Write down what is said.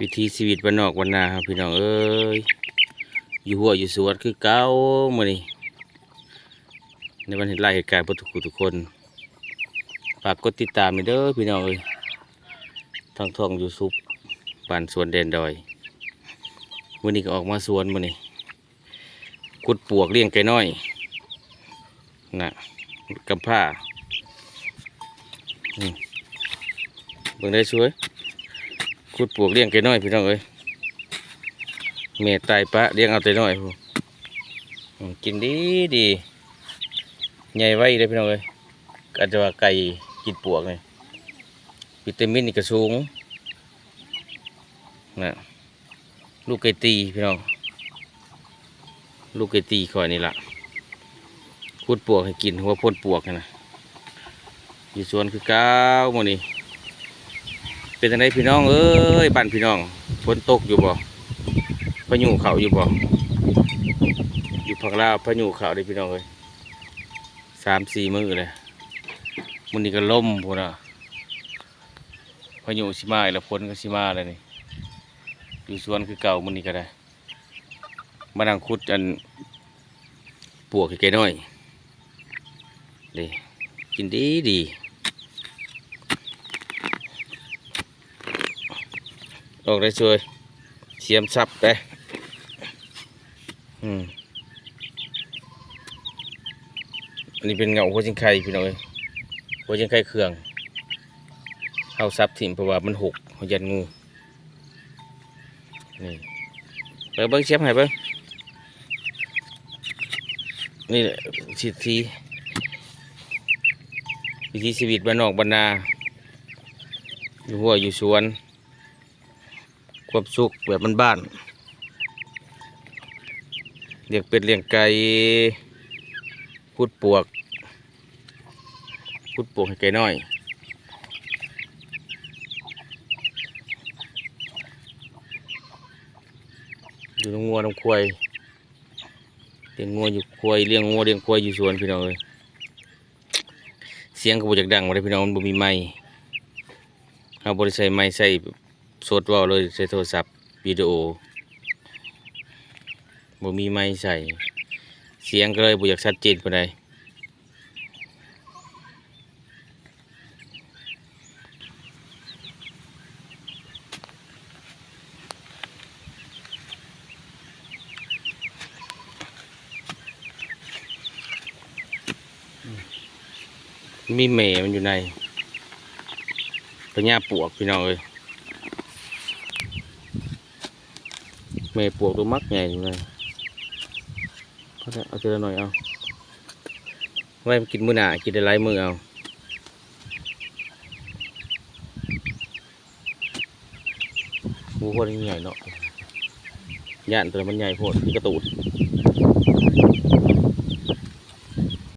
วิธีชีวิตบ้านนอกบ้านนาครับพี่น้องเอ้ยอยู่หัวอยู่สวนคือเก้ามือนี้ในวันเห็นไล่เหตุการณ์ประทุกทุกคนฝากกดติดตามไปเด้อพี่น้องเอ้ยทางท่องยูซุปบ้านสวนแดนดอยวันนี้ก็ออกมาสวนมือนี้กุดปวกเลี้ยงไก่น้อยน่ะกำผ้าอืมเบิ่งได้ช่วย ขุดปลวกเลี้ยงไก่น้อยพี่น้องเอ้ยเมตตายปะเลี้ยงเอาแต่น้อยพูกินดีดีใหญ่ไว้เลยพี่น้องเอ้ยอาจจะว่าไก่กินปลวกนี่วิตามินนี่ก็สูงนะลูกไก่ตีพี่น้องลูกไก่ตีคอยนี่ละขุดปลวกให้กินหัวพ่นปลวกนะอยู่สวนคือเก้าวโมนี่ เป็นจังไดพี่น้องเอ้ยบ้านพี่น้องฝนตกอยู่บ่พายุเขาอยู่บ่อยู่พังลาวพายุเขาเด้พี่น้องเอ้ยสามสี่มือเลยมื้อนี้ก็ล่มพุ่นน่ะพายุสิมาอีกแล้วฝนก็สิมาแล้วนี่อยู่สวนคือเก่ามื้อนี้ก็ได้มานั่งขุดอันปวกแกน้อยด้กินดีดี ออกได้ช่วยเสียมซับได้อืมอันนี้เป็นเงาหัวจิงไข่พี่น้องเอ้ยหัวจิงไข่เครื่องเอาซับถิ่มเพราะว่ามันหกเขายันงูนี่เบิ่งเบิ้งเสียมให้เบิ้งนี่แหละสิทธิวิถีชีวิตบ้านนอกบ้านนาอยู่หัวอยู่สวน ความสุขแบบบ้านๆเลี้ยงเป็ดเลี้ยงไก่พุดปวกพุดปวกให้ไก่น้อยอยู่น้ำงัวน้ำควายเลี้ยงงัวอยู่ควายเลี้ยงงัวเลี้ยงควายอยู่สวนพี่น้องเลยเสียงก็บ่จากดังมาเลยพี่น้องมันบ่มีไม้เราบ่ได้ใส่ไม้ใส่ สดว่าเลยใช้โทรศัพท์วิดีโอบ่มีไม้ใส่ เสียงก็เลยบ่อยากชัดเจนปานใดมีแม่มันอยู่ในพญาปวกพี่น้องเอ้ย แม่ปวกตัวมักใหญ่เลยเอาเถอะเอาเจอหน่อยเอาไว้กินมือหนากินได้หลายมือเอาหมูพวกนี้ใหญ่เนาะย่านตัวมันใหญ่โพดที่กระตูด